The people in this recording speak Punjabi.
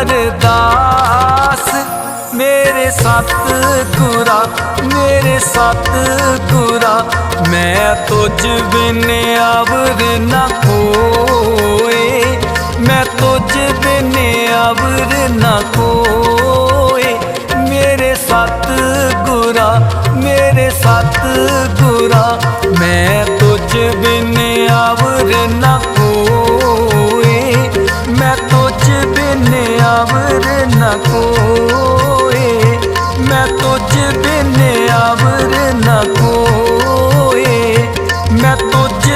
ਅਰਦਾਸ। ਮੇਰੇ ਸਤ ਗੁਰਾ ਮੇਰੇ ਸਤ ਗੁਰਾ ਮੈਂ ਤੁਝ ਬਿਨ ਆਵਰ ਨਾ ਕੋਏ ਮੈਂ ਤੁਝ ਬਿਨ ਆਵਰ ਨਾ ਕੋਏ ਮੇਰੇ ਸਤ ਗੁਰਾ ਮੇਰੇ ਸਤ ਗੁਰਾ ਮੈਂ ਤੁਝ ਬਿਨ ਆਵਰ ਨਾ ਬਿਨ ਆਵਰੇ ਨਾ ਕੋਏ। ਮੈਂ ਤੁਝ ਨਾ ਕੋਏ। ਮੈਂ ਤੁਝ